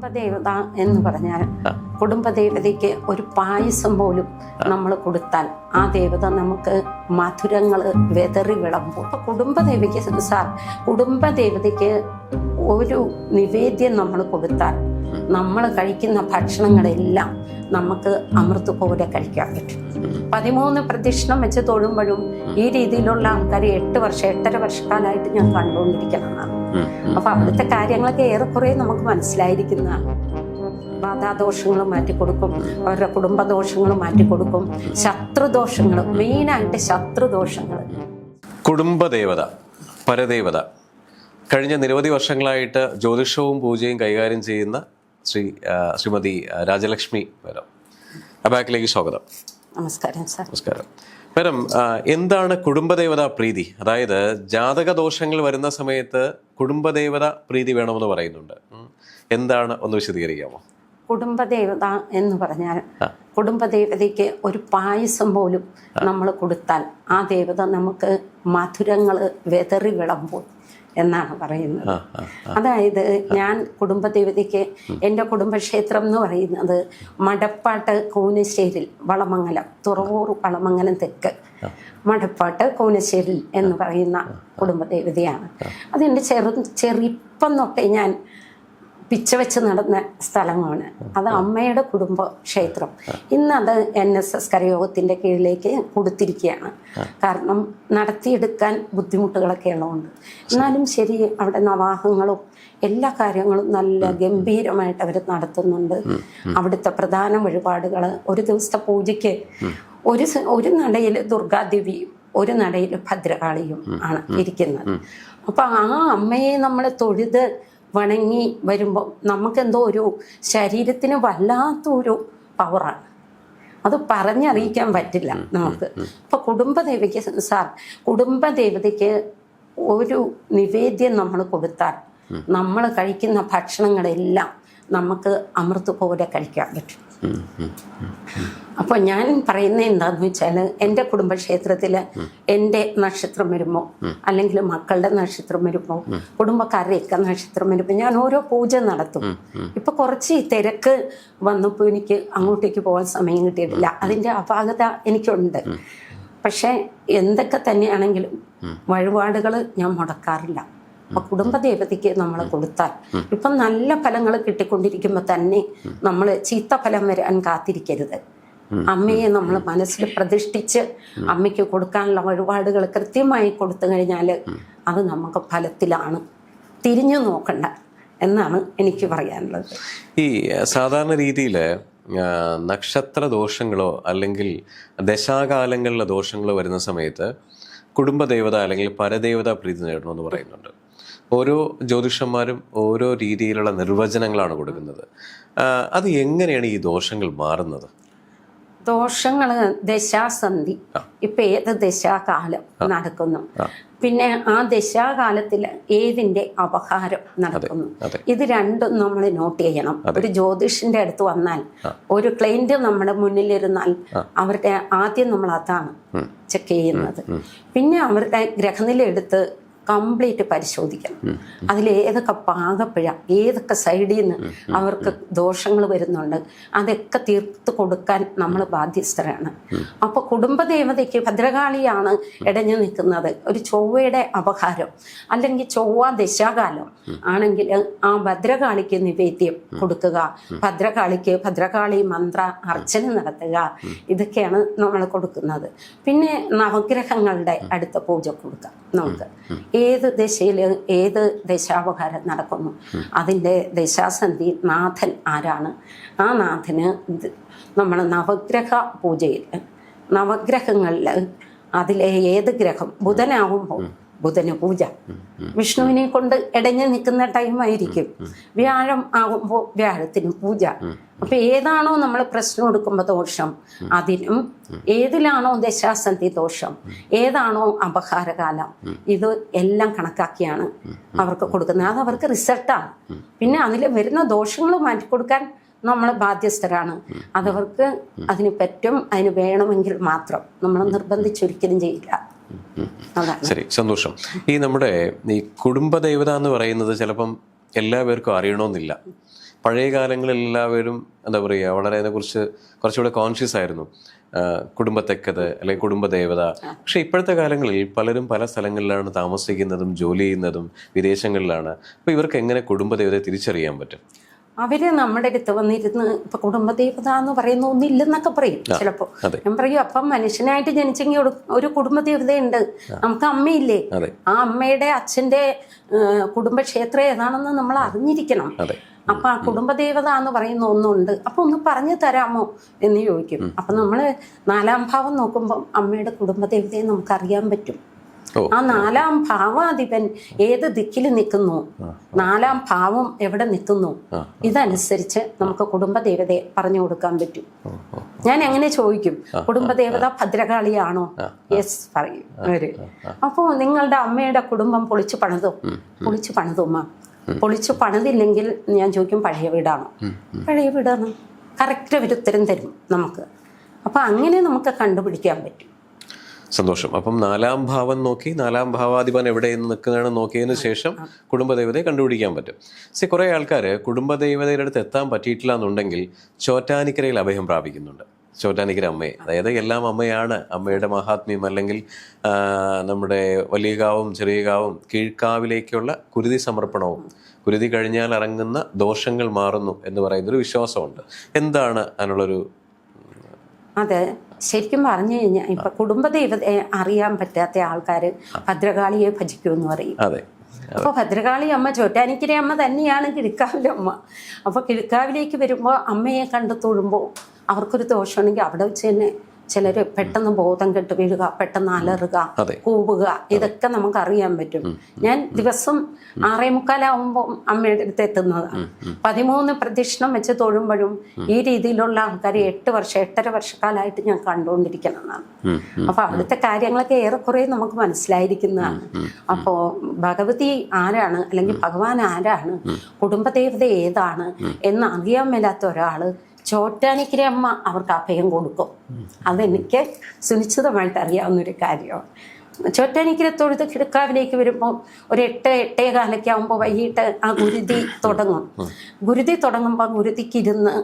കുടുംബദേവത എന്ന് പറഞ്ഞാൽ കുടുംബദേവതയ്ക്ക് ഒരു പായസം പോലും നമ്മൾ കൊടുത്താൽ ആ ദേവത നമുക്ക് മധുരങ്ങൾ വെതറി വിളമ്പും. അപ്പൊ കുടുംബദേവിക്ക് സാർ കുടുംബദേവതയ്ക്ക് ഒരു നിവേദ്യം നമ്മൾ കൊടുത്താൽ നമ്മൾ കഴിക്കുന്ന ഭക്ഷണങ്ങളെല്ലാം നമുക്ക് അമൃത് പോലെ കഴിക്കാൻ പറ്റും. പതിമൂന്ന് പ്രദക്ഷിണം വെച്ച് തൊഴുമ്പോഴും ഈ രീതിയിലുള്ള ആൾക്കാർ എട്ട് വർഷം എട്ടര വർഷക്കാലമായിട്ട് ഞാൻ കണ്ടുകൊണ്ടിരിക്കുന്നതാണ് അപ്പൊ അവിടുത്തെ കാര്യങ്ങളൊക്കെ ഏറെക്കുറെ നമുക്ക് മനസ്സിലായിരിക്കുന്നതാണ് ബാധാദോഷങ്ങൾ മാറ്റിക്കൊടുക്കും അവരുടെ കുടുംബദോഷങ്ങൾ മാറ്റിക്കൊടുക്കും ശത്രുദോഷങ്ങൾ മെയിനായിട്ട് ശത്രുദോഷങ്ങൾ. കുടുംബദേവത പരദേവത. കഴിഞ്ഞ നിരവധി വർഷങ്ങളായിട്ട് ജ്യോതിഷവും പൂജയും കൈകാര്യം ചെയ്യുന്ന ശ്രീ ശ്രീമതി രാജലക്ഷ്മി മേഡം. അബാക്കിലേക്ക് സ്വാഗതം. നമസ്കാരം സാർ. നമസ്കാരം. മേഡം എന്താണ് കുടുംബദേവത പ്രീതി? അതായത് ജാതക ദോഷങ്ങൾ വരുന്ന സമയത്ത് കുടുംബദേവത പ്രീതി വേണമെന്ന് പറയുന്നുണ്ട്. എന്താണ്? ഒന്ന് വിശദീകരിക്കാമോ? കുടുംബദേവത എന്ന് പറഞ്ഞാൽ കുടുംബദേവതയ്ക്ക് ഒരു പായസം പോലും നമ്മൾ കൊടുത്താൽ ആ ദേവത നമുക്ക് മധുരങ്ങൾ വെതറി വിളമ്പും. എന്നാണ് പറയുന്നത്. അതായത് ഞാൻ കുടുംബദേവതയ്ക്ക് എന്റെ കുടുംബക്ഷേത്രം എന്ന് പറയുന്നത് മടപ്പാട്ട് കൂനശ്ശേരിൽ വളമംഗലം തുറവൂർ വളമംഗലം തെക്ക്. മടപ്പാട്ട് കൂനശ്ശേരിൽ എന്ന് പറയുന്ന കുടുംബദേവതയാണ്. അതെന്റെ ചെറു ചെറിപ്പം തൊട്ടേ ഞാൻ പിച്ച വെച്ച് നടന്ന സ്ഥലമാണ്. അത് അമ്മയുടെ കുടുംബ ക്ഷേത്രം. ഇന്ന് അത് എൻ എസ് എസ് കരയോഗത്തിന്റെ കീഴിലേക്ക് കൊടുത്തിരിക്കുകയാണ്. കാരണം നടത്തിയെടുക്കാൻ ബുദ്ധിമുട്ടുകളൊക്കെ ഉള്ളതുകൊണ്ട്. എന്നാലും ശരി അവിടെ നവാഹങ്ങളും എല്ലാ കാര്യങ്ങളും നല്ല ഗംഭീരമായിട്ട് അവർ നടത്തുന്നുണ്ട്. അവിടുത്തെ പ്രധാന വഴിപാടുകൾ ഒരു ദിവസത്തെ പൂജയ്ക്ക് ഒരു ഒരു നടയിൽ ദുർഗാദേവി ഒരു നടയിൽ ഭദ്രകാളിയും ആണ് ഇരിക്കുന്നത്. അപ്പൊ ആ അമ്മയെ നമ്മൾ തൊഴുത് വണങ്ങി വരുമ്പോൾ നമുക്കെന്തോ ഒരു ശരീരത്തിന് വല്ലാത്തൊരു പവറാണ് അത് പറഞ്ഞറിയിക്കാൻ പറ്റില്ല നമുക്ക്. അപ്പൊ കുടുംബദേവിക്ക് സാർ കുടുംബദേവതയ്ക്ക് ഒരു നിവേദ്യം നമ്മൾ കൊടുത്താൽ നമ്മൾ കഴിക്കുന്ന ഭക്ഷണങ്ങളെല്ലാം നമുക്ക് അമൃത് പോലെ കഴിക്കാൻ പറ്റും. അപ്പോൾ ഞാൻ പറയുന്നത് എന്താന്ന് വെച്ചാൽ എന്റെ കുടുംബക്ഷേത്രത്തിൽ എന്റെ നക്ഷത്രം വരുമ്പോൾ അല്ലെങ്കിൽ മക്കളുടെ നക്ഷത്രം വരുമ്പോൾ കുടുംബക്കാരുടെയൊക്കെ നക്ഷത്രം വരുമ്പോൾ ഞാൻ ഓരോ പൂജ നടത്തും. ഇപ്പൊ കുറച്ച് തിരക്ക് വന്നപ്പോൾ എനിക്ക് അങ്ങോട്ടേക്ക് പോകാൻ സമയം കിട്ടിയിട്ടില്ല. അതിന്റെ അപാകത എനിക്കുണ്ട്. പക്ഷേ എന്തൊക്കെ തന്നെയാണെങ്കിലും വഴിപാടുകൾ ഞാൻ മുടക്കാറില്ല. അപ്പൊ കുടുംബദേവതയ്ക്ക് നമ്മൾ കൊടുത്താൽ ഇപ്പം നല്ല ഫലങ്ങൾ കിട്ടിക്കൊണ്ടിരിക്കുമ്പോൾ തന്നെ നമ്മൾ ചീത്ത ഫലം വരാൻ കാത്തിരിക്കരുത്. അമ്മയെ നമ്മൾ മനസ്സിൽ പ്രതിഷ്ഠിച്ച് അമ്മയ്ക്ക് കൊടുക്കാനുള്ള വഴിപാടുകൾ കൃത്യമായി കൊടുത്തു കഴിഞ്ഞാൽ അത് നമുക്ക് ഫലത്തിലാണ്. തിരിഞ്ഞു നോക്കണ്ട എന്നാണ് എനിക്ക് പറയാനുള്ളത്. ഈ സാധാരണ രീതിയിൽ നക്ഷത്ര ദോഷങ്ങളോ അല്ലെങ്കിൽ ദശാകാലങ്ങളിലെ ദോഷങ്ങളോ വരുന്ന സമയത്ത് കുടുംബദേവത അല്ലെങ്കിൽ പരദേവത പ്രീതി നേടണമെന്ന് പറയുന്നുണ്ട്. ഓരോ ജ്യോതിഷന്മാരും ഓരോ രീതിയിലുള്ള നിർവചനങ്ങളാണ് കൊടുക്കുന്നത്. അത് എങ്ങനെയാണ് ഈ ദോഷങ്ങൾ മാറുന്നത്? ദോഷങ്ങൾ ദശാസന്ധി. ഇപ്പൊ ഏത് ദശാകാലം നടക്കുന്നു? പിന്നെ ആ ദശാകാലത്തിൽ ഏതിന്റെ അപഹാരം നടക്കുന്നു? ഇത് രണ്ടും നമ്മൾ നോട്ട് ചെയ്യണം. ഒരു ജ്യോതിഷിന്റെ അടുത്ത് വന്നാൽ ഒരു ക്ലൈന്റ് നമ്മുടെ മുന്നിലിരുന്നാൽ അവരുടെ ആദ്യം നമ്മൾ അതാണ് ചെക്ക് ചെയ്യുന്നത്. പിന്നെ അവരുടെ ഗ്രഹനില എടുത്ത് കംപ്ലീറ്റ് പരിശോധിക്കണം. അതിൽ ഏതൊക്കെ പാകപ്പിഴ ഏതൊക്കെ സൈഡിൽ നിന്ന് അവർക്ക് ദോഷങ്ങൾ വരുന്നുണ്ട് അതൊക്കെ തീർത്ത് കൊടുക്കാൻ നമ്മൾ ബാധ്യസ്ഥരാണ്. അപ്പൊ കുടുംബദേവതയ്ക്ക് ഭദ്രകാളിയാണ് ഇടഞ്ഞു നിൽക്കുന്നത്. ഒരു ചൊവ്വയുടെ അപഹാരം അല്ലെങ്കിൽ ചൊവ്വ ദശാകാലം ആണെങ്കിൽ ആ ഭദ്രകാളിക്ക് നിവേദ്യം കൊടുക്കുക ഭദ്രകാളിക്ക് ഭദ്രകാളി മന്ത്ര അർച്ചന നടത്തുക ഇതൊക്കെയാണ് നമ്മൾ കൊടുക്കുന്നത്. പിന്നെ നവഗ്രഹങ്ങളുടെ അടുത്ത പൂജ കൊടുക്കാം നമുക്ക്. ഏത് ദിശയിൽ ഏത് ദശാപകാരം നടക്കുന്നു? അതിന്റെ ദശാസന്ധി നാഥൻ ആരാണ്? ആ നാഥന് നമ്മൾ നവഗ്രഹ പൂജയിൽ നവഗ്രഹങ്ങളിൽ അതിലെ ഏത് ഗ്രഹം ബുധനാവുമ്പോൾ ബുധന് പൂജ. വിഷ്ണുവിനെ കൊണ്ട് ഇടഞ്ഞു നിൽക്കുന്ന ടൈമായിരിക്കും വ്യാഴം ആകുമ്പോൾ വ്യാഴത്തിന് പൂജ. അപ്പൊ ഏതാണോ നമ്മൾ പ്രശ്നം എടുക്കുമ്പോൾ ദോഷം. അതിനും ഏതിലാണോ ദശാസന്ധി ദോഷം. ഏതാണോ അപഹാരകാലം. ഇത് എല്ലാം കണക്കാക്കിയാണ് അവർക്ക് കൊടുക്കുന്നത്. അത് അവർക്ക് റിസൾട്ടാണ്. പിന്നെ അതിൽ വരുന്ന ദോഷങ്ങൾ മാറ്റിക്കൊടുക്കാൻ നമ്മൾ ബാധ്യസ്ഥരാണ്. അതവർക്ക് അതിന് പറ്റും അതിന് വേണമെങ്കിൽ മാത്രം. നമ്മൾ നിർബന്ധിച്ചൊരിക്കലും ചെയ്യില്ല. ശരി സന്തോഷം. ഈ നമ്മുടെ ഈ കുടുംബ ദൈവത എന്ന് പറയുന്നത് ചിലപ്പം എല്ലാവർക്കും അറിയണമെന്നില്ല. പഴയ കാലങ്ങളിൽ എല്ലാവരും എന്താ പറയുക വളരെ അതിനെക്കുറിച്ച് കുറച്ചുകൂടെ കോൺഷ്യസ് ആയിരുന്നു. കുടുംബത്തെക്കത് അല്ലെങ്കിൽ കുടുംബദേവത പക്ഷെ ഇപ്പോഴത്തെ കാലങ്ങളിൽ പലരും പല സ്ഥലങ്ങളിലാണ് താമസിക്കുന്നതും ജോലി ചെയ്യുന്നതും വിദേശങ്ങളിലാണ്. അപ്പോൾ ഇവർക്ക് എങ്ങനെ കുടുംബദേവതയെ തിരിച്ചറിയാൻ പറ്റും? അവർ നമ്മുടെ അടുത്ത് വന്നിരുന്ന് ഇപ്പൊ കുടുംബദേവത എന്ന് പറയുന്ന ഒന്നില്ലെന്നൊക്കെ പറയും. ചിലപ്പോ ഞാൻ പറയും അപ്പം മനുഷ്യനായിട്ട് ജനിച്ചെങ്കിൽ ഒരു- കുടുംബദേവതയുണ്ട് നമുക്ക് അമ്മയില്ലേ? ആ അമ്മയുടെ അച്ഛന്റെ കുടുംബക്ഷേത്രം ഏതാണെന്ന് നമ്മൾ അറിഞ്ഞിരിക്കണം. അപ്പൊ ആ കുടുംബദേവത എന്ന് പറയുന്ന ഒന്നുണ്ട്. അപ്പൊ ഒന്ന് പറഞ്ഞു തരാമോ എന്ന് ചോദിക്കും. അപ്പൊ നമ്മൾ നാലാം ഭാവം നോക്കുമ്പോൾ അമ്മയുടെ കുടുംബദേവതയെ നമുക്ക് അറിയാൻ പറ്റും. ആ നാലാം ഭാവാധിപൻ ഏത് ദിക്കിൽ നിൽക്കുന്നു? നാലാം ഭാവം എവിടെ നിൽക്കുന്നു? ഇതനുസരിച്ച് നമുക്ക് കുടുംബദേവതയെ പറഞ്ഞു കൊടുക്കാൻ പറ്റും. ഞാൻ എങ്ങനെ ചോദിക്കും? കുടുംബദേവത ഭദ്രകാളിയാണോ? യെസ് പറയും. അവർ. അപ്പോ നിങ്ങളുടെ അമ്മയുടെ കുടുംബം പൊളിച്ചു പണിതോ? പൊളിച്ചു പണിതുമ്മ പൊളിച്ചു പണിതില്ലെങ്കിൽ ഞാൻ ചോദിക്കും പഴയ വീടാണോ? പഴയ വീടാണ്. കറക്റ്റ് ഒരു ഉത്തരം തരും നമുക്ക്. അപ്പൊ അങ്ങനെ നമുക്ക് കണ്ടുപിടിക്കാൻ പറ്റും. സന്തോഷം. അപ്പം നാലാം ഭാവം നോക്കി നാലാം ഭാവാധിപൻ എവിടെ നിൽക്കുന്നതാണ് നോക്കിയതിന് ശേഷം കുടുംബദേവതയെ കണ്ടുപിടിക്കാൻ പറ്റും. സി കുറേ ആൾക്കാർ കുടുംബദേവതയുടെ അടുത്ത് എത്താൻ പറ്റിയിട്ടില്ല എന്നുണ്ടെങ്കിൽ ചോറ്റാനിക്കരയിൽ അഭയം പ്രാപിക്കുന്നുണ്ട്. ചോറ്റാനിക്കര അമ്മയെ. അതായത് എല്ലാം അമ്മയാണ്. അമ്മയുടെ മഹാത്മ്യം അല്ലെങ്കിൽ നമ്മുടെ വലിയ കാവും ചെറിയ കാവും കീഴ്ക്കാവിലേക്കുള്ള കുരുതി സമർപ്പണവും. കുരുതി കഴിഞ്ഞാൽ ഇറങ്ങുന്ന ദോഷങ്ങൾ മാറുന്നു എന്ന് പറയുന്നൊരു വിശ്വാസമുണ്ട്. എന്താണ് അതിനുള്ളൊരു അതെ. ശരിക്കും പറഞ്ഞു കഴിഞ്ഞാൽ ഇപ്പൊ കുടുംബദൈവത്തെ അറിയാൻ പറ്റാത്ത ആൾക്കാർ ഭദ്രകാളിയെ ഭജിക്കൂ എന്ന് പറയും. അതെ. അപ്പൊ ഭദ്രകാളി അമ്മ ചോറ്റാനിക്കര അമ്മ തന്നെയാണ് കിഴക്കാവിലെ അമ്മ. അപ്പൊ കിഴക്കാവിലേക്ക് വരുമ്പോൾ അമ്മയെ കണ്ടു തൊഴുമ്പോൾ അവർക്കൊരു ദോഷമുണ്ടെങ്കിൽ അവിടെ വെച്ച് തന്നെ ചിലർ പെട്ടെന്ന് ബോധം കെട്ട് വീഴുക പെട്ടെന്ന് അലറുക കൂവുക ഇതൊക്കെ നമുക്ക് അറിയാൻ പറ്റും ഞാൻ ദിവസം ആറേ മുക്കാലാവുമ്പോൾ അമ്മയുടെ അടുത്ത് എത്തുന്നതാണ് പതിമൂന്ന് പ്രദക്ഷിണം വെച്ച് തൊഴുമ്പോഴും ഈ രീതിയിലുള്ള ആൾക്കാരെ എട്ട് വർഷം എട്ടര വർഷക്കാലായിട്ട് ഞാൻ കണ്ടുകൊണ്ടിരിക്കുന്നതാണ്. എന്നാണ് അപ്പൊ അവിടുത്തെ കാര്യങ്ങളൊക്കെ ഏറെക്കുറെ നമുക്ക് മനസ്സിലായിരിക്കുന്നതാണ്. അപ്പോ ഭഗവതി ആരാണ് അല്ലെങ്കിൽ ഭഗവാൻ ആരാണ്? കുടുംബദേവത ഏതാണ്? എന്ന് അറിയാൻ മേലാത്ത ഒരാൾ ചോറ്റാനിക്കര അമ്മ അവർക്ക് അഭയം കൊടുക്കും. അതെനിക്ക് സുനിശ്ചിതമായിട്ട് അറിയാവുന്നൊരു കാര്യമാണ്. ചോറ്റാനിക്കര തൊഴുത് കിടക്കാവിലേക്ക് വരുമ്പോൾ ഒരു എട്ട് എട്ടേ കാലൊക്കെ ആകുമ്പോൾ വൈകിട്ട് ആ ഗുരുതി തുടങ്ങും. ഗുരുതി തുടങ്ങുമ്പോൾ ഗുരുതിക്ക് ഇരുന്ന്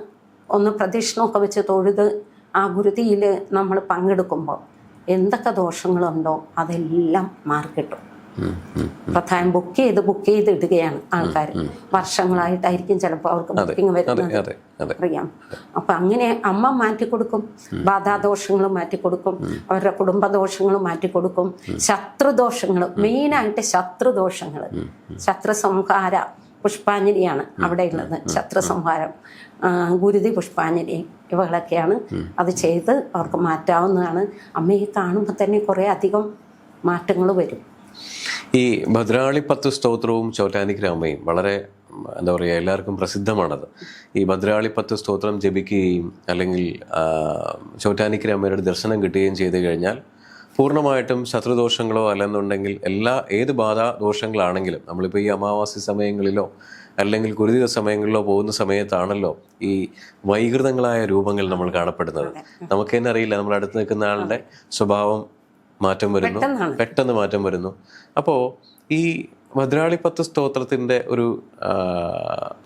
ഒന്ന് പ്രദക്ഷിണമൊക്കെ വെച്ച് തൊഴുത് ആ ഗുരുതിയിൽ നമ്മൾ പങ്കെടുക്കുമ്പോൾ എന്തൊക്കെ ദോഷങ്ങളുണ്ടോ അതെല്ലാം മാറിക്കിട്ടും. പ്രധാനം ബുക്ക് ചെയ്ത് ബുക്ക് ചെയ്ത് ഇടുകയാണ് ആൾക്കാർ വർഷങ്ങളായിട്ടായിരിക്കും ചിലപ്പോൾ അവർക്ക് ബുക്കിംഗ് വരുന്നത്. അറിയാം. അപ്പൊ അങ്ങനെ അമ്മ മാറ്റിക്കൊടുക്കും ബാധാദോഷങ്ങൾ മാറ്റിക്കൊടുക്കും അവരുടെ കുടുംബദോഷങ്ങൾ മാറ്റിക്കൊടുക്കും ശത്രുദോഷങ്ങൾ മെയിനായിട്ട് ശത്രുദോഷങ്ങൾ ശത്രു സംഹാര പുഷ്പാഞ്ജലിയാണ് അവിടെ ഉള്ളത്. ശത്രു സംഹാരം ഗുരുതി പുഷ്പാഞ്ജലി ഇവകളൊക്കെയാണ് അത് ചെയ്ത് അവർക്ക് മാറ്റാവുന്നതാണ്. അമ്മയെ കാണുമ്പോൾ തന്നെ കുറേ അധികം മാറ്റങ്ങൾ വരും. ഈ ഭദ്രാളിപ്പത്ത് സ്തോത്രവും ചോറ്റാനിക്കര രാമയും വളരെ എന്താ പറയുക എല്ലാവർക്കും പ്രസിദ്ധമാണത്. ഈ ഭദ്രാളിപ്പത്ത് സ്തോത്രം ജപിക്കുകയും അല്ലെങ്കിൽ ആ, രാമയുടെ ദർശനം കിട്ടുകയും ചെയ്തു കഴിഞ്ഞാൽ പൂർണമായിട്ടും ശത്രുദോഷങ്ങളോ അല്ലെന്നുണ്ടെങ്കിൽ എല്ലാ ഏത് ബാധാ ദോഷങ്ങളാണെങ്കിലും നമ്മളിപ്പോൾ ഈ അമാവാസി സമയങ്ങളിലോ അല്ലെങ്കിൽ കുരുതിക സമയങ്ങളിലോ പോകുന്ന സമയത്താണല്ലോ ഈ വൈകൃതങ്ങളായ രൂപങ്ങൾ നമ്മൾ കാണപ്പെടുന്നത്. നമുക്ക് തന്നെ അറിയില്ല നമ്മൾ അടുത്ത് നിൽക്കുന്ന ആളുടെ സ്വഭാവം മാറ്റം വരുന്നു. പെട്ടെന്ന് മാറ്റം വരുന്നു. അപ്പോൾ ഈ ഭദ്രാളിപ്പത്ത് സ്തോത്രത്തിന്റെ ഒരു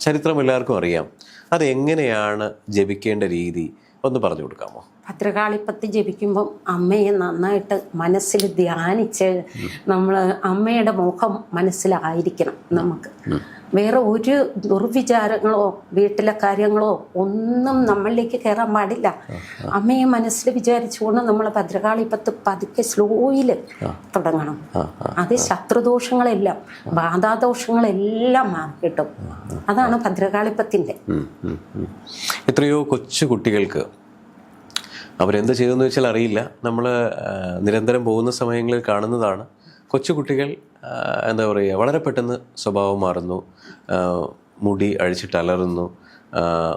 ചരിത്രം എല്ലാവർക്കും അറിയാം. അത് എങ്ങനെയാണ് ജപിക്കേണ്ട രീതി? ഒന്ന് പറഞ്ഞു കൊടുക്കാമോ? ഭദ്രകാളിപ്പത്തി ജപിക്കുമ്പം അമ്മയെ നന്നായിട്ട് മനസ്സിൽ ധ്യാനിച്ച് നമ്മൾ അമ്മയുടെ മുഖം മനസ്സിലായിരിക്കണം നമുക്ക്. വേറെ ഒരു ദുർവിചാരങ്ങളോ വീട്ടിലെ കാര്യങ്ങളോ ഒന്നും നമ്മളിലേക്ക് കയറാൻ പാടില്ല. അമ്മയെ മനസ്സിൽ വിചാരിച്ചുകൊണ്ട് നമ്മൾ ഭദ്രകാളിപ്പത്ത് പതുക്കെ സ്ലോയിൽ തുടങ്ങണം. അത് ശത്രുദോഷങ്ങളെല്ലാം ബാധാദോഷങ്ങളെല്ലാം മാറി കിട്ടും. അതാണ് ഭദ്രകാളിപ്പത്തിന്റെ. എത്രയോ കൊച്ചു കുട്ടികൾക്ക് അവരെന്ത് ചെയ്തെന്ന് വെച്ചാൽ അറിയില്ല. നമ്മൾ നിരന്തരം പോകുന്ന സമയങ്ങളിൽ കാണുന്നതാണ്. കൊച്ചു കുട്ടികൾ ആ, എന്താ പറയുക വളരെ പെട്ടെന്ന് സ്വഭാവം മാറുന്നു. മുടി അഴിച്ചിട്ട് അലറുന്നു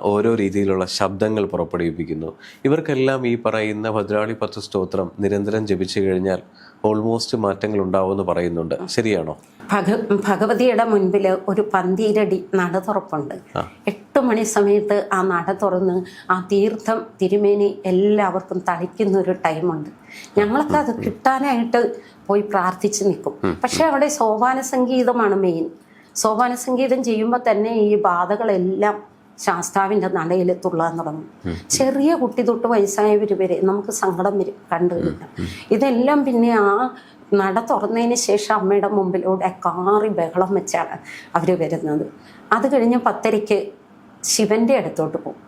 ഓരോ രീതിയിലുള്ള ശബ്ദങ്ങൾ പുറപ്പെടുവിപ്പിക്കുന്നു. ഇവർക്കെല്ലാം ഈ പറയുന്ന ഭദ്രാളി പത്ത് സ്തോത്രം നിരന്തരം ജപിച്ചു കഴിഞ്ഞാൽ ഓൾമോസ്റ്റ് മാറ്റങ്ങൾ ഉണ്ടാവുമെന്ന് പറയുന്നുണ്ട്. ശരിയാണോ? ഭഗ ഭഗവതിയുടെ മുൻപിൽ ഒരു പന്തിരടി നട തുറപ്പുണ്ട്. എട്ട് മണി സമയത്ത് ആ നട തുറന്ന് ആ തീർത്ഥം തിരുമേനി എല്ലാവർക്കും തളിക്കുന്ന ഒരു ടൈമുണ്ട്. ഞങ്ങൾക്ക് അത് കിട്ടാനായിട്ട് പോയി പ്രാർത്ഥിച്ച് നിൽക്കും. പക്ഷെ അവിടെ സോപാന സംഗീതമാണ് മെയിൻ സോപാന സംഗീതം ചെയ്യുമ്പോൾ തന്നെ ഈ ബാധകളെല്ലാം ശാസ്താവിന്റെ നടയിൽ തുള്ളാൻ തുടങ്ങും ചെറിയ കുട്ടി തൊട്ട് വയസ്സായവർ വരെ നമുക്ക് സങ്കടം വരും കണ്ടു കഴിഞ്ഞാൽ ഇതെല്ലാം പിന്നെ ആ നട തുറന്നതിന് ശേഷം അമ്മയുടെ മുമ്പിലൂടെ കാറി ബഹളം വെച്ചാണ് അവർ വരുന്നത്. അത് കഴിഞ്ഞ് പത്തരയ്ക്ക് ശിവന്റെ അടുത്തോട്ട് പോകും.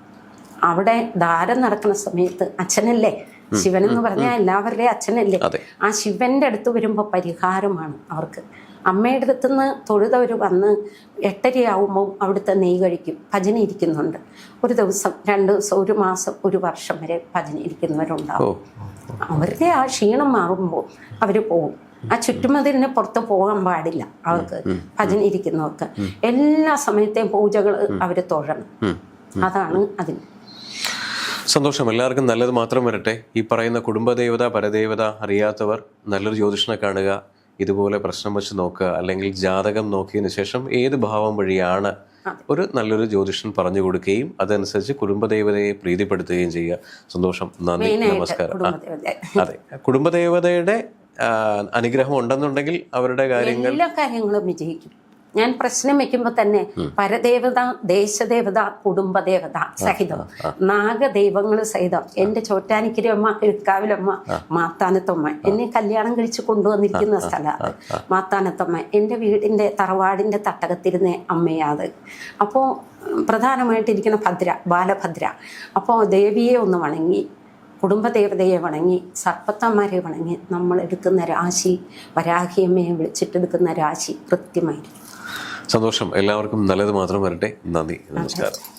അവിടെ ദാരം നടക്കുന്ന സമയത്ത് അച്ഛനല്ലേ ശിവൻ എന്ന് പറഞ്ഞാൽ എല്ലാവരുടെയും അച്ഛനല്ലേ. ആ ശിവന്റെ അടുത്ത് വരുമ്പോൾ പരിഹാരമാണ് അവർക്ക്. അമ്മയുടെ അടുത്ത് നിന്ന് തൊഴുതവർ വന്ന് എട്ടരയാവുമ്പോൾ അവിടുത്തെ നെയ് കഴിക്കും ഭജന ഇരിക്കുന്നുണ്ട്. ഒരു ദിവസം രണ്ട് ദിവസം ഒരു മാസം ഒരു വർഷം വരെ ഭജന ഇരിക്കുന്നവരുണ്ടാവും. അവരുടെ ആ ക്ഷീണം മാറുമ്പോൾ അവർ പോകും ആ ചുറ്റുമതിലിന് പുറത്ത് പോകാൻ പാടില്ല അവർക്ക് ഭജന ഇരിക്കുന്നവർക്ക്. എല്ലാ സമയത്തെയും പൂജകൾ അവർ തൊഴണം. അതാണ് അതിന് സന്തോഷം. എല്ലാവർക്കും നല്ലത് മാത്രം വരട്ടെ. ഈ പറയുന്ന കുടുംബദേവത പരദേവത അറിയാത്തവർ നല്ലൊരു ജ്യോതിഷനെ കാണുക ഇതുപോലെ പ്രശ്നം വെച്ച് നോക്കുക അല്ലെങ്കിൽ ജാതകം നോക്കിയതിനു ശേഷം ഏത് ഭാവം വഴിയാണ് ഒരു നല്ലൊരു ജ്യോതിഷൻ പറഞ്ഞു കൊടുക്കുകയും അതനുസരിച്ച് കുടുംബദേവതയെ പ്രീതിപ്പെടുത്തുകയും ചെയ്യുക. സന്തോഷം. നന്ദി. നമസ്കാരം. അതെ. കുടുംബദേവതയുടെ അനുഗ്രഹം ഉണ്ടെന്നുണ്ടെങ്കിൽ അവരുടെ കാര്യങ്ങൾ എല്ലാ കാര്യങ്ങളും വിജയിക്കും. ഞാൻ പ്രശ്നം വെക്കുമ്പോൾ തന്നെ പരദേവത ദേശദേവത കുടുംബദേവത സഹിതം. നാഗദൈവങ്ങൾ സഹിതം. എന്റെ ചോറ്റാനിക്കരി അമ്മ കിഴക്കാവിലമ്മ മാത്താനത്തമ്മ. എന്നെ കല്യാണം കഴിച്ച് കൊണ്ടുവന്നിരിക്കുന്ന സ്ഥലമാണ് മാത്താനത്തമ്മ. എന്റെ വീടിന്റെ തറവാടിന്റെ തട്ടകത്തിരുന്ന അമ്മയാത്. അപ്പോൾ പ്രധാനമായിട്ടിരിക്കുന്ന ഭദ്ര ബാലഭദ്ര. അപ്പോൾ ദേവിയെ ഒന്ന് വണങ്ങി കുടുംബദേവതയെ വണങ്ങി സർപ്പത്തന്മാരെ വണങ്ങി നമ്മൾ എടുക്കുന്ന രാശി വരാഹിയമ്മയെ വിളിച്ചിട്ടെടുക്കുന്ന രാശി കൃത്യമായിരിക്കും. സന്തോഷം. എല്ലാവർക്കും നല്ലത് മാത്രം വരട്ടെ. നന്ദി. നമസ്കാരം.